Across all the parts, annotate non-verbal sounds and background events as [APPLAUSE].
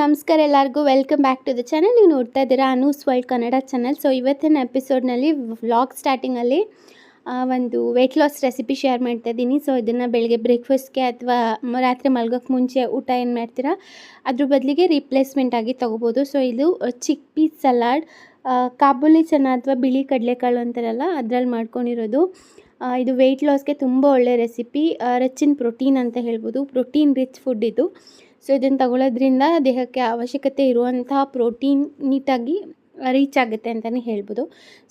ನಮಸ್ಕಾರ ಎಲ್ಲರಿಗೂ. Welcome back to the channel ನೀವು ನೋಡ್ತಾ ಇದ್ದೀರಾ Anu's world Kannada channel so ಇವತ್ತಿನ ಎಪಿಸೋಡ್ನಲ್ಲಿ ವ್ಲಾಗ್ ಸ್ಟಾರ್ಟಿಂಗಲ್ಲಿ ಒಂದು ವೆಯ್ಟ್ ಲಾಸ್ ರೆಸಿಪಿ ಶೇರ್ ಮಾಡ್ತಾ ಇದ್ದೀನಿ. ಸೊ ಇದನ್ನು ಬೆಳಗ್ಗೆ ಬ್ರೇಕ್ಫಾಸ್ಟ್ಗೆ ಅಥವಾ ರಾತ್ರಿ ಮಲ್ಗೋಕ್ಕೆ ಮುಂಚೆ ಊಟ ಏನು ಮಾಡ್ತೀರಾ? ಅದ್ರ ಬದಲಿಗೆ ರಿಪ್ಲೇಸ್ಮೆಂಟ್ ಆಗಿ ತೊಗೋಬೋದು. ಸೊ ಇದು ಚಿಕ್ ಪೀಸ್ ಸಲಾಡ್ ಕಾಬೂಲಿ ಚೆನ್ನ ಅಥವಾ ಬಿಳಿ ಕಡಲೆಕಾಳು ಅಂತಾರಲ್ಲ, ಅದರಲ್ಲಿ ಮಾಡ್ಕೊಂಡಿರೋದು. ಇದು ವೆಯ್ಟ್ ಲಾಸ್ಗೆ ತುಂಬ ಒಳ್ಳೆ ರೆಸಿಪಿ ರಿಚ್ ಇನ್ ಪ್ರೋಟೀನ್ ಅಂತ ಹೇಳ್ಬೋದು. ಪ್ರೋಟೀನ್ ರಿಚ್ ಫುಡ್ ಇದು. ಸೊ ಇದನ್ನು ತಗೊಳ್ಳೋದ್ರಿಂದ ದೇಹಕ್ಕೆ ಅವಶ್ಯಕತೆ ಇರುವಂತಹ ಪ್ರೋಟೀನ್ ನೀಟಾಗಿ ರೀಚ್ ಆಗುತ್ತೆ ಅಂತಲೇ ಹೇಳ್ಬೋದು.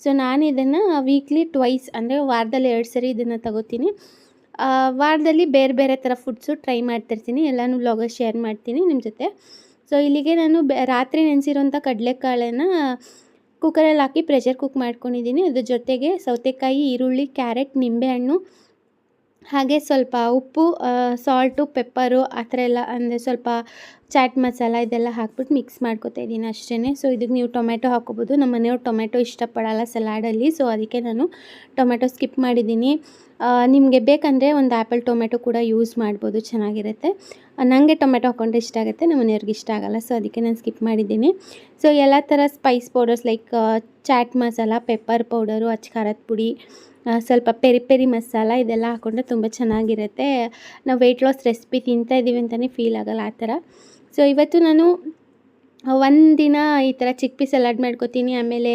ಸೊ ನಾನು ಇದನ್ನು ವೀಕ್ಲಿ ಟ್ವೈಸ್ ಅಂದರೆ ವಾರದಲ್ಲಿ ಎರಡು ಸರಿ ಇದನ್ನು ತಗೋತೀನಿ. ವಾರದಲ್ಲಿ ಬೇರೆ ಬೇರೆ ಥರ ಫುಡ್ಸು ಟ್ರೈ ಮಾಡ್ತಿರ್ತೀನಿ. ಎಲ್ಲನೂ ವ್ಲಾಗಲ್ಲಿ ಶೇರ್ ಮಾಡ್ತೀನಿ ನಿಮ್ಮ ಜೊತೆ. ಸೊ ಇಲ್ಲಿಗೆ ನಾನು ರಾತ್ರಿ ನೆನೆಸಿರೋಂಥ ಕಡಲೆಕಾಳನ್ನು ಕುಕ್ಕರಲ್ಲಿ ಹಾಕಿ ಪ್ರೆಷರ್ ಕುಕ್ ಮಾಡ್ಕೊಂಡಿದ್ದೀನಿ. ಅದ್ರ ಜೊತೆಗೆ ಸೌತೆಕಾಯಿ, ಈರುಳ್ಳಿ ಕ್ಯಾರೆಟ್ ನಿಂಬೆಹಣ್ಣು ಹಾಗೆ ಸ್ವಲ್ಪ ಉಪ್ಪು ಸಾಲ್ಟು ಪೆಪ್ಪರು ಆ ಥರ ಎಲ್ಲ, ಅಂದರೆ ಸ್ವಲ್ಪ ಚಾಟ್ ಮಸಾಲ ಇದೆಲ್ಲ ಹಾಕ್ಬಿಟ್ಟು ಮಿಕ್ಸ್ ಮಾಡ್ಕೊತಾ ಇದ್ದೀನಿ ಅಷ್ಟೇ ಸೊ ಇದಕ್ಕೆ ನೀವು ಟೊಮೆಟೊ ಹಾಕೋಬೋದು ನಮ್ಮ ಮನೆಯವ್ರು ಟೊಮೆಟೊ ಇಷ್ಟಪಡಲ್ಲ ಸಲಾಡಲ್ಲಿ ಸೊ ಅದಕ್ಕೆ ನಾನು ಟೊಮೆಟೊ ಸ್ಕಿಪ್ ಮಾಡಿದ್ದೀನಿ. ನಿಮಗೆ ಬೇಕಂದರೆ ಒಂದು ಆ್ಯಪಲ್ ಟೊಮೆಟೊ ಕೂಡ ಯೂಸ್ ಮಾಡ್ಬೋದು. ಚೆನ್ನಾಗಿರುತ್ತೆ. ನನಗೆ ಟೊಮೆಟೊ ಹಾಕೊಂಡ್ರೆ ಇಷ್ಟ ಆಗುತ್ತೆ. ನಮ್ಮ ಮನೆಯವ್ರಿಗೆ ಇಷ್ಟ ಆಗೋಲ್ಲ. ಸೊ ಅದಕ್ಕೆ ನಾನು ಸ್ಕಿಪ್ ಮಾಡಿದ್ದೀನಿ. ಸೊ ಎಲ್ಲ ಥರ spice powders like chaat masala pepper powder ಅಚ್ಚ ಖಾರದ ಪುಡಿ ಸ್ವಲ್ಪ ಪೆರಿ ಪೆರಿ ಮಸಾಲ ಇದೆಲ್ಲ ಹಾಕ್ಕೊಂಡ್ರೆ ತುಂಬ ಚೆನ್ನಾಗಿರುತ್ತೆ. ನಾವು ವೆಯ್ಟ್ ಲಾಸ್ ರೆಸಿಪಿ ತಿಂತಾ ಇದ್ದೀವಿ ಅಂತಲೇ ಫೀಲ್ ಆಗೋಲ್ಲ ಆ ಥರ. ಸೊ ಇವತ್ತು ನಾನು ಒಂದಿನ ಈ ಥರ ಚಿಕ್ ಪೀಸ್ ಸಲಾಡ್ ಮಾಡ್ಕೊತೀನಿ, ಆಮೇಲೆ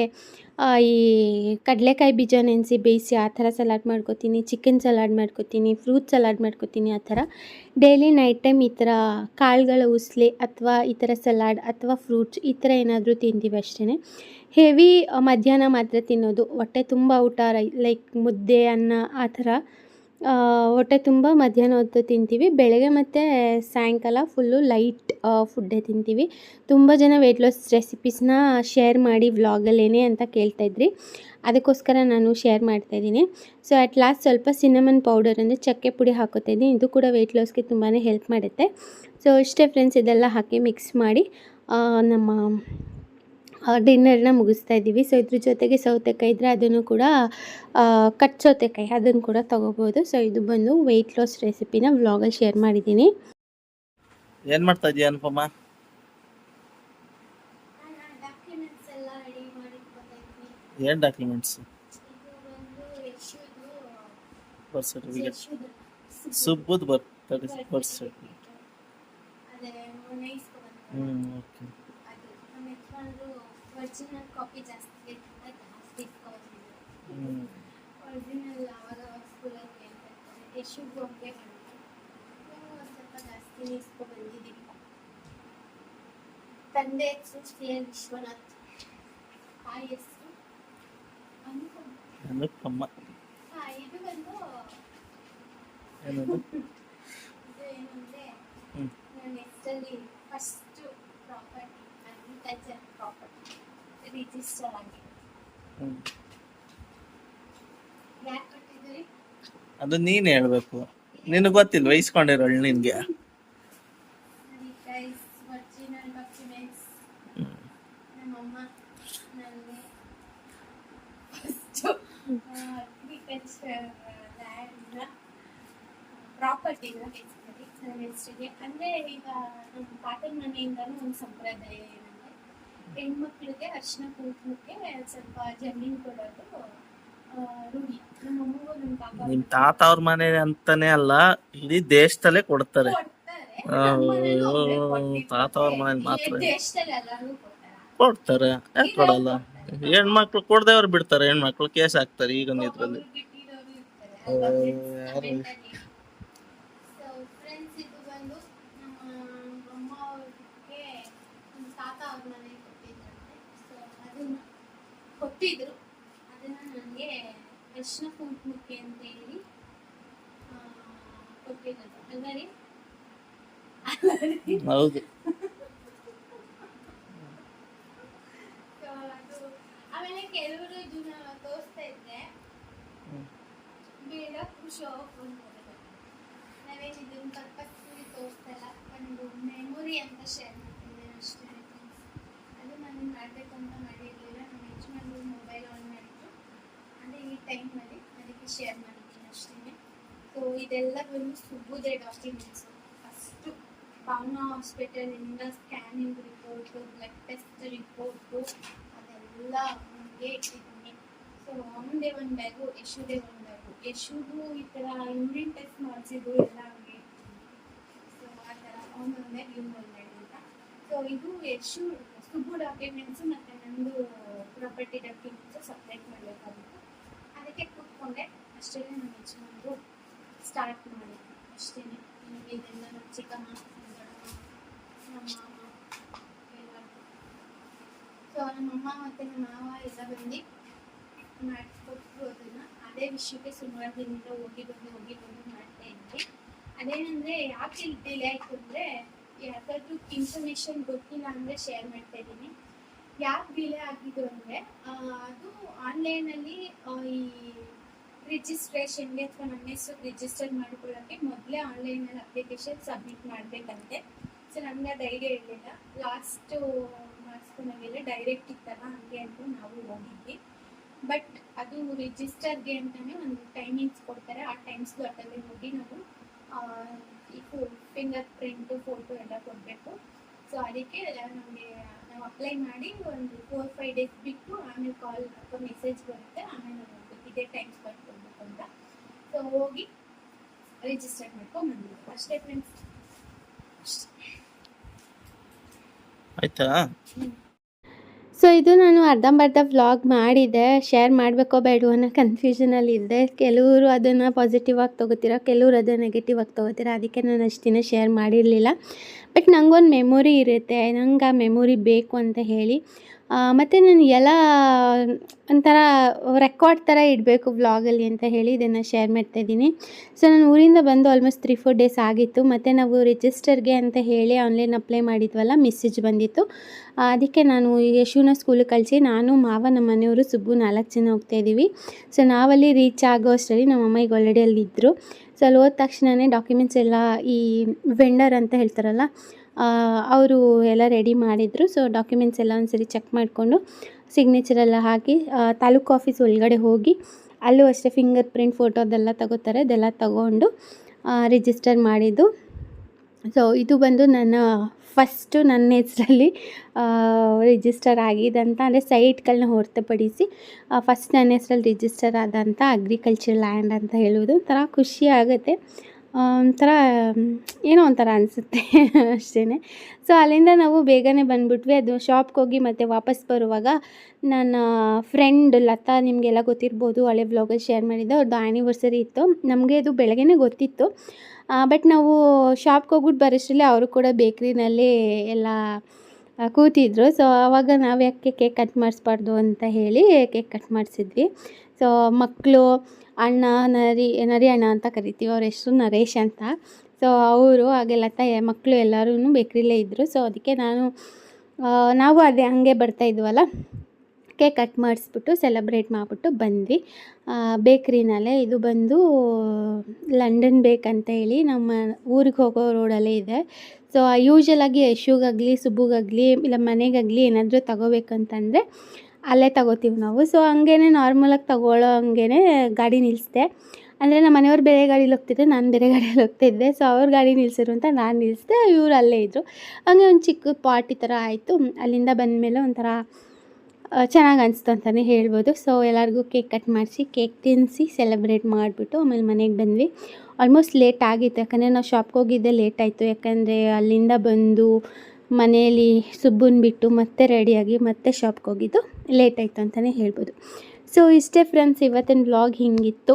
ಈ ಕಡಲೆಕಾಯಿ ಬೀಜ ನೆನೆಸಿ ಬೇಯಿಸಿ ಆ ಥರ ಸಲಾಡ್ ಮಾಡ್ಕೊತೀನಿ, ಚಿಕನ್ ಸಲಾಡ್ ಮಾಡ್ಕೊತೀನಿ, ಫ್ರೂಟ್ ಸಲಾಡ್ ಮಾಡ್ಕೊತೀನಿ ಆ ಥರ. ಡೈಲಿ ನೈಟ್ ಟೈಮ್ ಈ ಥರ ಕಾಳುಗಳ ಉಸ್ಲಿ ಅಥವಾ ಈ ಥರ ಸಲಾಡ್ ಅಥವಾ ಫ್ರೂಟ್ಸ್ ಈ ಥರ ಏನಾದರೂ ತಿಂತೀವಿ ಅಷ್ಟೇ ಹೆವಿ ಮಧ್ಯಾಹ್ನ ಮಾತ್ರ ತಿನ್ನೋದು, ಹೊಟ್ಟೆ ತುಂಬ ಊಟ ಲೈಕ್ ಮುದ್ದೆ, ಅನ್ನ ಆ ಥರ. ಹೊಟ್ಟೆ ತುಂಬ ಮಧ್ಯಾಹ್ನ ಹೊತ್ತು ತಿಂತೀವಿ. ಬೆಳಗ್ಗೆ ಮತ್ತು ಸಾಯಂಕಾಲ ಫುಲ್ಲು ಲೈಟ್ ಫುಡ್ಡೇ ತಿಂತೀವಿ. ತುಂಬ ಜನ ವೆಯ್ಟ್ ಲಾಸ್ ರೆಸಿಪೀಸ್ನ ಶೇರ್ ಮಾಡಿ ವ್ಲಾಗಲ್ಲೇನೆ ಅಂತ ಕೇಳ್ತಾಯಿದ್ರಿ ಅದಕ್ಕೋಸ್ಕರ ನಾನು ಶೇರ್ ಮಾಡ್ತಾ ಇದ್ದೀನಿ. ಸೊ ಅಟ್ ಲಾಸ್ಟ್ ಸ್ವಲ್ಪ ಸಿನಮನ್ ಪೌಡರ್ ಅಂದರೆ ಚಕ್ಕೆ ಪುಡಿ ಹಾಕೋತಾ ಇದ್ದೀನಿ. ಇದು ಕೂಡ ವೆಯ್ಟ್ ಲಾಸ್ಗೆ ತುಂಬಾ ಹೆಲ್ಪ್ ಮಾಡುತ್ತೆ. ಸೊ ಇಷ್ಟೇ ಫ್ರೆಂಡ್ಸ್ ಇದೆಲ್ಲ ಹಾಕಿ ಮಿಕ್ಸ್ ಮಾಡಿ ನಮ್ಮ ಡಿನ್ನರ್ನ ಮುಗಿಸ್ತಾ ಇದ್ದೀವಿ. ಸೊ ಇದ್ರ ಜೊತೆಗೆ ಸೌತೆಕಾಯಿ ಇದ್ದರೆ ಅದನ್ನು ಕೂಡ ಆ, ಕಟ್ ಸೌತೆಕಾಯಿ ಅದನ್ನು ಕೂಡ ತೊಗೋಬೋದು. ಸೊ ಇದು ಬಂದು ವೆಯ್ಟ್ ಲಾಸ್ ರೆಸಿಪಿನ ವ್ಲಾಗಲ್ಲಿ ಶೇರ್ ಮಾಡಿದ್ದೀನಿ. ಏನು ಮಾಡ್ತಾ ಇದೀಯ ಅನುಪಮ? ಏನು ಡಾಕ್ಯುಮೆಂಟ್ಸ್ ಬರ್ತ್ ಸರ್ಟಿಫಿಕೇಟ್ ಸುಬ್ಬುದ್ ಬರ್ತ್ ಬರ್ತ್ ಸರ್ಟಿಫಿಕೇಟ್ ಹ್ಞೂ ಓಕೆ ಒರಿಜಿನಲ್ ಕಾಪಿ ಜಾಸ್ತಿ ಜಾಸ್ತಿ ಒರಿಜಿನಲ್ ಆವಾಗ ಸ್ಕೂಲಲ್ಲಿ ಕೇಳ್ತಾರೆ ಯಶುಗೂ ಗೊಂಬೆ ಸ್ವಲ್ಪ ಜಾಸ್ತಿ ಇಸ್ಕೊ ಬಂದಿದ್ದೀವಿ ತಂದೆ ಹೆಸರು ಸಿ ಎಲ್ ವಿಶ್ವನಾಥ್ ತಾಯಿ ಹೆಸರು ಅನುಪಮ ಅನುಪಮ್ಮ ಇದು ಬಂದು ಏನದು ಇದು ಏನಂದ್ರೆ ನನ್ನ ಹೆಸರಲ್ಲಿ ಫಸ್ಟ್ ಪ್ರಾಪರ್ಟಿ ಅಗ್ರಿಕಲ್ಚರ್ ಪ್ರಾಪರ್ಟಿ ಅದು ನೀನ್ ಹೇಳ್ಬೇಕು. ನಿನಗೆ ಗೊತ್ತಿಲ್ಲ ಇಸ್ಕೊಂಡಿರೋಳು ನಿನ್ಗೆ? ಪ್ರಾಪರ್ಟಿ ಅಂದ್ರೆ ಈಗ ನಮ್ಮ ಪಾಟನ್ ಮನೆಯಿಂದಲೂ ಒಂದು ಸಂಪ್ರದಾಯ ಹೆಣ್ಮಕ್ಳಿಗೆ ಅರ್ಶಿನ ಕುಂಕುಮಕ್ಕೆ ಸ್ವಲ್ಪ ಜಮೀನು ಕೊಡೋದು ಆ, ರೂಢಿ. ನಮ್ಮ ಅಮ್ಮಗೂ ನಮ್ಮ ಪಾಪ ನಿಮ್ ತಾತ ಅವ್ರ ಮನೆ ಅಂತಾನೆ ಅಲ್ಲ ಇಡೀ ದೇಶದಲ್ಲೇ ಕೊಡ್ತಾರೆ. ತಾತ ಅವ್ರ ಮನೆ ಮಾತ್ರ. ದೇಶದಲ್ಲಿ ಕೊಡ್ತಾರೆ. ಕೊಡ್ತಾರೆ. ಯಾಕೆ ಕೊಡಲ್ಲ? ಹೆಣ್ಮಕ್ಳು ಕೊಡದೆ ಅವ್ರು ಬಿಡ್ತಾರೆ. ಹೆಣ್ಮಕ್ಳು ಕೇಸ್ ಹಾಕ್ತಾರೆ ಈಗ ಇದ್ರಲ್ಲಿ. ಒಬ್ಬೊಬ್ರು ಬಿಟ್ಟಿರೋರು ಇರ್ತಾರೆ. ಓ, ಅಲ್ವಾ friends? ಅಲ್ಲಿ. So, friends, ಇದು ಬಂದು ನಮ್ಮ ಅಮ್ಮ ಅವ್ರಿಗೆ ನಮ್ಮ ತಾತ ಅವ್ರ ಮನೆಗೆ ಕೊಟ್ಟಿದ್ರಂತೆ ಸೊ ಅದನ್ನ ಕೊಟ್ಟಿದ್ರು. ಅದನ್ನ ನನಗೆ ಅರ್ಶಿನ ಕುಂಕುಮಕ್ಕೆ ಅಂತ ಹೇಳಿ ಕೊಟ್ಟಿರೋದು. ಅಲ್ವಾ ರೀ ಹೌದು. ಆಮೇಲೆ ಕೆಲವರು ಇದನ್ನ ತೋರಿಸ್ತಾ ಇದ್ರೆ ಬೇಡ ಖುಷಿ ನಾವೇನು ಇದನ್ನ ಪರ್ಪಸ್ಫುಲಿ ತೋರಿಸ್ತಾ ಇಲ್ಲ ಒಂದು ಮೆಮೊರಿ ಅಂತ ಶೇರ್ ಮಾಡ್ತಿದ್ದೇನೆ ಅಷ್ಟೇ. ಅದು ನಾನು ಮಾಡಬೇಕು ಅಂತ ಮಾಡಿರಲಿಲ್ಲ ನಮ್ಮ ಯಜಮಾನ್ರು ಮೊಬೈಲ್ ಆನ್ ಮಾಡಿದ್ರು ಅದೇ ಮಾಡಿ ಅದಕ್ಕೆ ಶೇರ್ ಮಾಡಿದ್ದೀನಿ ಅಷ್ಟೇ ಸೊ ಇದೆಲ್ಲ ಬಂದು ಸುಬ್ಬುದೇ documents first Pavana ಹಾಸ್ಪಿಟಲಿಂದ scanning report blood test report ಅದೆಲ್ಲ ನಮಗೆ ಇಟ್ಟಿದ್ದೀನಿ ಸೊ ಅವನದೇ ಒಂದು ಬ್ಯಾಗು ಯಶುದೇ ಒಂದು ಬ್ಯಾಗು ಯಶುದು ಈ ಥರ ಯೂರಿನ್ ಟೆಸ್ಟ್ ಮಾಡಿಸಿದ್ದು ಎಲ್ಲ ಹಂಗೆ ಸೊ ಆ ಥರ ಅವನೊಂದು ಬ್ಯಾಗ್ ಇವನೊಂದು ಬ್ಯಾಗ್ ಅಂತ. ಸೊ ಇದು ಯಶು, ಸುಬ್ಬು ಡಾಕ್ಯುಮೆಂಟ್ಸು ಮತ್ತು ನಂದು ಪ್ರಾಪರ್ಟಿ ಡಾಕ್ಯುಮೆಂಟ್ಸು ಸಪ್ರೇಟ್ ಮಾಡಬೇಕಾಗಿತ್ತು. ಕೂತ್ಕೊಂಡೆ ಅಷ್ಟೇ ನಾನು ಯಜಮಾನ್ರು ಸ್ಟಾರ್ಟ್ ಮಾಡಿದ್ದೆ. ಅಷ್ಟೇ ನಿಮಗೆ ಇದೆಲ್ಲ ನಮ್ಮ ಚಿಕ್ಕಮ್ಮ, ನಮ್ಮ ಮಾಮ ಎಲ್ಲರೂ ಸೊ ನಮ್ಮಮ್ಮ ಮತ್ತು ನಮ್ಮ ಮಾವ ಎಲ್ಲ ಬಂದು ಮಾಡಿಕೊಟ್ರು ಅದನ್ನು. ಅದೇ ವಿಷಯಕ್ಕೆ ಸುಮಾರು ದಿನದಿಂದ ಹೋಗಿ ಬಂದು ಹೋಗಿ ಬಂದು ಮಾಡ್ತಾ ಇದ್ವಿ. ಅದೇನಂದರೆ ಯಾಕೆ ಡಿಲೇ ಆಯಿತು ಅಂದರೆ ಯಾವ್ದಾದ್ರು ಇನ್ಫಾರ್ಮೇಷನ್ ಗೊತ್ತಿಲ್ಲ ಅಂದರೆ ಶೇರ್ ಮಾಡ್ತಾ ಇದ್ದೀನಿ. ಯಾಕೆ ಡಿಲೇ ಆಗಿದ್ದು ಅಂದರೆ ಅದು ಆನ್ಲೈನಲ್ಲಿ ಈ ರಿಜಿಸ್ಟ್ರೇಷನ್ಗೆ ಅಥವಾ ನನ್ನ ಹೆಸರು ರಿಜಿಸ್ಟರ್ ಮಾಡ್ಕೊಳ್ಳೋಕ್ಕೆ ಮೊದಲೇ ಆನ್ಲೈನಲ್ಲಿ ಅಪ್ಲಿಕೇಶನ್ ಸಬ್ಮಿಟ್ ಮಾಡಬೇಕಂತೆ. ಸೊ ನಮ್ಗೆ ಅದು ಐಡಿಯಾ ಇರಲಿಲ್ಲ. ಲಾಸ್ಟ್ ಮಾಡಿಸ್ಕೊಂಡಾಗೆಲ್ಲ ಡೈರೆಕ್ಟ್ ಇತ್ತಲ್ಲ, ಹಂಗೆ ಅಂತ ನಾವು ಹೋಗಿದ್ವಿ. ಬಟ್ ಅದು ರಿಜಿಸ್ಟರ್ಗೆ ಅಂತಲೇ ಒಂದು ಟೈಮಿಂಗ್ಸ್ ಕೊಡ್ತಾರೆ. ಆ ಟೈಮ್ಸ್ ಅದರಲ್ಲಿ ಹೋಗಿ ನಾವು ಇದು ಫಿಂಗರ್ ಪ್ರಿಂಟು ಫೋಟೋ ಎಲ್ಲ ಕೊಡಬೇಕು. ಸೊ ಅದಕ್ಕೆ ನಮಗೆ ನಾವು ಅಪ್ಲೈ ಮಾಡಿ ಒಂದು ಫೋರ್ ಫೈವ್ ಡೇಸ್ ಬಿಟ್ಟು ಆಮೇಲೆ ಕಾಲ್ ಅಥವಾ ಮೆಸೇಜ್ ಬರುತ್ತೆ. ಆಮೇಲೆ ಇದೇ ಟೈಮ್ಸ್ ಬರ್ಕೊಡ್ಬೇಕು ಅಂತ. ಸೊ ಹೋಗಿ ರಿಜಿಸ್ಟರ್ ಮಾಡ್ಕೊಂಡು ಅಷ್ಟೇ ಫ್ರೆಂಡ್ಸ್ ಆಯ್ತಾ? ಸೊ ಇದು ನಾನು ಅರ್ಧಂಬರ್ಧ ವ್ಲಾಗ್ ಮಾಡಿದ್ದೆ. ಶೇರ್ ಮಾಡಬೇಕೋ ಬೇಡ ಅನ್ನೋ ಕನ್ಫ್ಯೂಷನಲ್ಲಿ ಇದ್ದೆ ಕೆಲವರು ಅದನ್ನು ಪಾಸಿಟಿವ್ ಆಗಿ ತೊಗೋತೀರ ಕೆಲವರು ಅದನ್ನು ನೆಗೆಟಿವ್ ಆಗಿ ತೊಗೋತೀರ ಅದಕ್ಕೆ ನಾನು ಅಷ್ಟು ದಿನ ಶೇರ್ ಮಾಡಿರಲಿಲ್ಲ. ಬಟ್ ನನಗೊಂದು ಮೆಮೊರಿ ಇರುತ್ತೆ. ನಂಗೆ ಆ ಮೆಮೊರಿ ಬೇಕು ಅಂತ ಹೇಳಿ. ಮತ್ತು ನಾನು ಎಲ್ಲ ಒಂಥರ ರೆಕಾರ್ಡ್ ಥರ ಇಡಬೇಕು ವ್ಲಾಗಲ್ಲಿ ಅಂತ ಹೇಳಿ ಇದನ್ನು ಶೇರ್ ಮಾಡ್ತಾಯಿದ್ದೀನಿ ಸೊ ನಾನು ಊರಿಂದ ಬಂದು ಆಲ್ಮೋಸ್ಟ್ ತ್ರೀ ಫೋರ್ ಡೇಸ್ ಆಗಿತ್ತು. ಮತ್ತು ನಾವು ರಿಜಿಸ್ಟರ್ಗೆ ಅಂತ ಹೇಳಿ ಆನ್ಲೈನ್ ಅಪ್ಲೈ ಮಾಡಿದ್ವಲ್ಲ ಮೆಸೇಜ್ ಬಂದಿತ್ತು. ಅದಕ್ಕೆ ನಾನು ಯಶುನ ಸ್ಕೂಲಿಗೆ ಕಳಿಸಿ, ನಾನು, ಮಾವ, ನಮ್ಮ ಮನೆಯವರು ಸುಬ್ಬು ನಾಲ್ಕು ಜನ ಹೋಗ್ತಾ ಇದ್ದೀವಿ ಸೊ ನಾವಲ್ಲಿ ರೀಚ್ ಆಗೋ ಅಷ್ಟರಲ್ಲಿ ನಮ್ಮ ಅಮ್ಮ ಈಗ ಆಲ್ರೆಡಿ ಅಲ್ಲಿ ಇದ್ದರು ಸೊ ಅಲ್ಲಿ ಹೋದ ತಕ್ಷಣವೇ ಡಾಕ್ಯುಮೆಂಟ್ಸ್ ಎಲ್ಲ ಈ ವೆಂಡರ್ ಅಂತ ಹೇಳ್ತಾರಲ್ಲ ಅವರು ಎಲ್ಲ ರೆಡಿ ಮಾಡಿದರು. ಸೊ ಡಾಕ್ಯುಮೆಂಟ್ಸ್ ಎಲ್ಲ ಒಂದ್ಸರಿ ಚೆಕ್ ಮಾಡಿಕೊಂಡು ಸಿಗ್ನೇಚರ್ ಎಲ್ಲ ಹಾಕಿ ತಾಲೂಕು ಆಫೀಸ್ ಒಳಗಡೆ ಹೋಗಿ ಅಲ್ಲೂ ಅಷ್ಟೇ ಫಿಂಗರ್ ಪ್ರಿಂಟ್ ಫೋಟೋ ಅದೆಲ್ಲ ತಗೋತಾರೆ. ಅದೆಲ್ಲ ತಗೊಂಡು ರಿಜಿಸ್ಟರ್ ಮಾಡಿದ್ದು. ಸೊ ಇದು ಬಂದು ನನ್ನ ಫಸ್ಟು ನನ್ನ ಹೆಸರಲ್ಲಿ ರಿಜಿಸ್ಟರ್ ಆಗಿದಂತ, ಅಂದರೆ ಸೈಟ್ಗಳನ್ನ ಹೊರತುಪಡಿಸಿ ಫಸ್ಟ್ ನನ್ನ ಹೆಸರಲ್ಲಿ ರಿಜಿಸ್ಟರ್ ಆದಂಥ ಅಗ್ರಿಕಲ್ಚರ್ ಲ್ಯಾಂಡ್ ಅಂತ ಹೇಳುವುದು ಒಂಥರ ಖುಷಿ ಆಗುತ್ತೆ. ಒಂಥರ, ಏನೋ ಒಂಥರ ಅನಿಸುತ್ತೆ [LAUGHS] ಅಷ್ಟೇ ಸೊ ಅಲ್ಲಿಂದ ನಾವು ಬೇಗನೆ ಬಂದ್ಬಿಟ್ವಿ. ಅದು ಶಾಪ್ಗೆ ಹೋಗಿ ಮತ್ತೆ ವಾಪಸ್ ಬರುವಾಗ ನನ್ನ ಫ್ರೆಂಡ್ ಲತಾ ನಿಮಗೆಲ್ಲ ಗೊತ್ತಿರ್ಬೋದು, ಹಳೆ ಬ್ಲಾಗಲ್ಲಿ ಶೇರ್ ಮಾಡಿದ್ದೆ. ಅವ್ರದ್ದು ಆ್ಯನಿವರ್ಸರಿ ಇತ್ತು. ನಮಗೆ ಅದು ಬೆಳಗ್ಗೆನೇ ಗೊತ್ತಿತ್ತು. ಬಟ್ ನಾವು ಶಾಪ್ಗೆ ಹೋಗ್ಬಿಟ್ಟು ಬರೋಷ್ಟರಲ್ಲಿ ಅವರು ಕೂಡ ಬೇಕ್ರಿನಲ್ಲಿ ಎಲ್ಲ ಕೂತಿದ್ರು. ಸೊ ಆವಾಗ ನಾವು ಯಾಕೆ ಕೇಕ್ ಕಟ್ ಮಾಡಿಸ್ಬಾರ್ದು ಅಂತ ಹೇಳಿ ಕೇಕ್ ಕಟ್ ಮಾಡಿಸಿದ್ವಿ. ಸೊ ಮಕ್ಕಳು ಅಣ್ಣ, ನರಿ ನರಿ ಅಣ್ಣ ಅಂತ ಕರಿತೀವಿ. ಅವ್ರ ಹೆಸರು ನರೇಶ್ ಅಂತ. ಸೊ ಅವರು ಹಾಗೆ ಲತಾ ಮಕ್ಕಳು ಎಲ್ಲರೂ ಬೇಕ್ರಿಲೇ ಇದ್ದರು ಸೊ ಅದಕ್ಕೆ ನಾನು ನಾವು ಅದೇ ಹಂಗೆ ಬರ್ತಾ ಇದ್ವಲ್ಲ? ಕೇಕ್ ಕಟ್ ಮಾಡಿಸ್ಬಿಟ್ಟು, ಸೆಲೆಬ್ರೇಟ್ ಮಾಡಿಬಿಟ್ಟು ಬಂದ್ವಿ. ಬೇಕ್ರಿನಲ್ಲೇ ಇದು ಬಂದು, ಲಂಡನ್ ಬೇಕ್ ಅಂತ ಹೇಳಿ ನಮ್ಮ ಊರಿಗೆ ಹೋಗೋ ರೋಡಲ್ಲೇ ಇದೆ. ಸೊ ಯೂಶ್ವಲಾಗಿ ಯಶುಗಾಗಲಿ ಸುಬ್ಬುಗಾಗಲಿ ಇಲ್ಲ ಮನೆಗಾಗಲಿ ಏನಾದರೂ ತಗೋಬೇಕಂತಂದರೆ ಅಲ್ಲೇ ತಗೋತೀವಿ ನಾವು. ಸೊ ಹಂಗೇ ನಾರ್ಮಲಾಗಿ ತಗೊಳ್ಳೋ ಹಂಗೇ ಗಾಡಿ ನಿಲ್ಲಿಸಿದೆ ಅಂದರೆ ನಮ್ಮ ಮನೆಯವ್ರು ಬೇರೆ ಗಾಡೀಲಿ ಹೋಗ್ತಿದ್ದೆ ನಾನು ಬೇರೆ ಗಾಡಿಯಲ್ಲಿ ಹೋಗ್ತಿದ್ದೆ. ಸೊ ಅವ್ರ ಗಾಡಿ ನಿಲ್ಲಿಸಿರು ಅಂತ ನಾನು ನಿಲ್ಲಿಸಿದೆ ಇವರು ಅಲ್ಲೇ ಇದ್ದರು ಹಂಗೆ ಒಂದು ಚಿಕ್ಕ ಪಾರ್ಟಿ ಥರ ಆಯಿತು. ಅಲ್ಲಿಂದ ಬಂದಮೇಲೆ ಒಂಥರ ಚೆನ್ನಾಗಿ ಅನಿಸ್ತು ಅಂತಲೇ ಹೇಳ್ಬೋದು. ಸೊ ಎಲ್ಲರಿಗೂ ಕೇಕ್ ಕಟ್ ಮಾಡಿಸಿ, ಕೇಕ್ ತಿನ್ನಿಸಿ ಸೆಲೆಬ್ರೇಟ್ ಮಾಡಿಬಿಟ್ಟು ಆಮೇಲೆ ಮನೆಗೆ ಬಂದ್ವಿ. ಆಲ್ಮೋಸ್ಟ್ ಲೇಟ್ ಆಗಿತ್ತು. ಯಾಕಂದರೆ ನಾವು ಶಾಪ್ಗೆ ಹೋಗಿದ್ದೆ ಲೇಟ್ ಆಯಿತು. ಯಾಕಂದರೆ ಅಲ್ಲಿಂದ ಬಂದು ಮನೆಯಲ್ಲಿ ಸುಬ್ಬನ್ ಬಿಟ್ಟು ಮತ್ತೆ ರೆಡಿಯಾಗಿ ಮತ್ತೆ ಶಾಪ್ಗೆ ಹೋಗಿದ್ದು ಲೇಟ್ ಆಯಿತು ಅಂತಲೇ ಹೇಳ್ಬೋದು. ಸೊ ಇಷ್ಟೇ ಫ್ರೆಂಡ್ಸ್ ಇವತ್ತಿನ ಬ್ಲಾಗ್ ಹಿಂಗಿತ್ತು.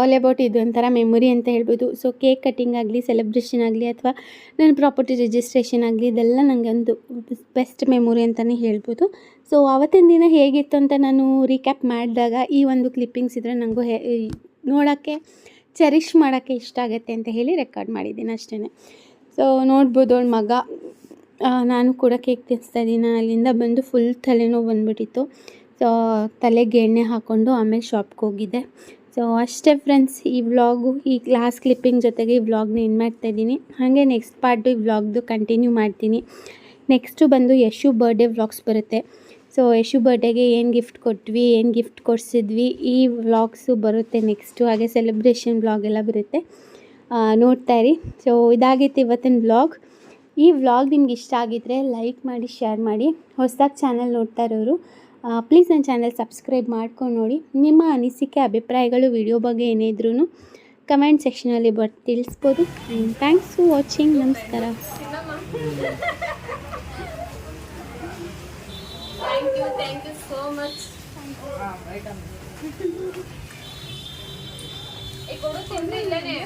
ಆಲ್ ಅಬೌಟ್ ಇದು ಒಂಥರ ಮೆಮೊರಿ ಅಂತ ಹೇಳ್ಬೋದು. ಸೊ ಕೇಕ್ ಕಟಿಂಗ್ ಆಗಲಿ ಸೆಲೆಬ್ರೇಷನ್ ಆಗಲಿ ಅಥವಾ ನನ್ನ ಪ್ರಾಪರ್ಟಿ ರಿಜಿಸ್ಟ್ರೇಷನ್ ಆಗಲಿ, ಇದೆಲ್ಲ ನನಗೆ ಒಂದು ಬೆಸ್ಟ್ ಮೆಮೊರಿ ಅಂತಲೇ ಹೇಳ್ಬೋದು. ಸೊ ಆವತ್ತಿನ ದಿನ ಹೇಗಿತ್ತು ಅಂತ ನಾನು ರೀಕ್ಯಾಪ್ ಮಾಡಿದಾಗ ಈ ಒಂದು ಕ್ಲಿಪ್ಪಿಂಗ್ಸ್ ಇದ್ದರೆ ನನಗೂ ಹೇ, ನೋಡೋಕ್ಕೆ ಚೆರಿಷ್ ಮಾಡೋಕ್ಕೆ ಇಷ್ಟ ಆಗುತ್ತೆ ಅಂತ ಹೇಳಿ ರೆಕಾರ್ಡ್ ಮಾಡಿದ್ದೀನಿ ಅಷ್ಟೇ ಸೊ ನೋಡ್ಬೋದು ಅವ್ಳ ಮಗ. ನಾನು ಕೂಡ ಕೇಕ್ ತಿನ್ನಿಸ್ತಾ ಇದ್ದೀನಿ. ಅಲ್ಲಿಂದ ಬಂದು ಫುಲ್ ತಲೆನೋವು ಬಂದುಬಿಟ್ಟಿತ್ತು. ಸೊ ತಲೆಗೆ ಎಣ್ಣೆ ಹಾಕ್ಕೊಂಡು ಆಮೇಲೆ ಶಾಪ್ಗೆ ಹೋಗಿದ್ದೆ. ಸೊ ಅಷ್ಟೇ ಫ್ರೆಂಡ್ಸ್ ಈ ವ್ಲಾಗು ಈ ಕ್ಲಾಸ್ ಕ್ಲಿಪ್ಪಿಂಗ್ ಜೊತೆಗೆ ಈ ವ್ಲಾಗ್ನ ಏನು ಮಾಡ್ತಾಯಿದ್ದೀನಿ ಹಾಗೆ ನೆಕ್ಸ್ಟ್ ಪಾರ್ಟು ಈ ವ್ಲಾಗ್ದು ಕಂಟಿನ್ಯೂ ಮಾಡ್ತೀನಿ. ನೆಕ್ಸ್ಟು ಬಂದು ಯಶು ಬರ್ಡೇ ವ್ಲಾಗ್ಸ್ ಬರುತ್ತೆ. ಸೊ ಯಶು ಬರ್ಡೇಗೆ ಏನು ಗಿಫ್ಟ್ ಕೊಟ್ವಿ, ಏನು ಗಿಫ್ಟ್ ಕೊಡಿಸಿದ್ವಿ, ಈ ವ್ಲಾಗ್ಸು ಬರುತ್ತೆ ನೆಕ್ಸ್ಟು ಹಾಗೆ ಸೆಲೆಬ್ರೇಷನ್ ವ್ಲಾಗ್ ಎಲ್ಲ ಬರುತ್ತೆ. ನೋಡ್ತಾ ಇರಿ. ಸೊ ಇದಾಗಿತ್ತು ಇವತ್ತಿನ ವ್ಲಾಗ್ ಈ ವ್ಲಾಗ್ ನಿಮ್ಗೆ ಇಷ್ಟ ಆಗಿದ್ರೆ ಲೈಕ್ ಮಾಡಿ ಶೇರ್ ಮಾಡಿ. ಹೊಸದಾಗಿ ಚಾನಲ್ ನೋಡ್ತಾ ಇರೋರು ಪ್ಲೀಸ್ ನನ್ನ ಚಾನಲ್ ಸಬ್ಸ್ಕ್ರೈಬ್ ಮಾಡ್ಕೊಂಡು ನೋಡಿ. ನಿಮ್ಮ ಅನಿಸಿಕೆ ಅಭಿಪ್ರಾಯಗಳು ವಿಡಿಯೋ ಬಗ್ಗೆ ಏನೇ ಇದ್ರೂ ಕಮೆಂಟ್ ಸೆಕ್ಷನಲ್ಲಿ ಬಟ್ ತಿಳಿಸ್ಬೋದು. ಥ್ಯಾಂಕ್ಸ್ ಫಾರ್ ವಾಚಿಂಗ್ ನಮಸ್ಕಾರ. Thank you thank you so much కొను తిందిల్లనే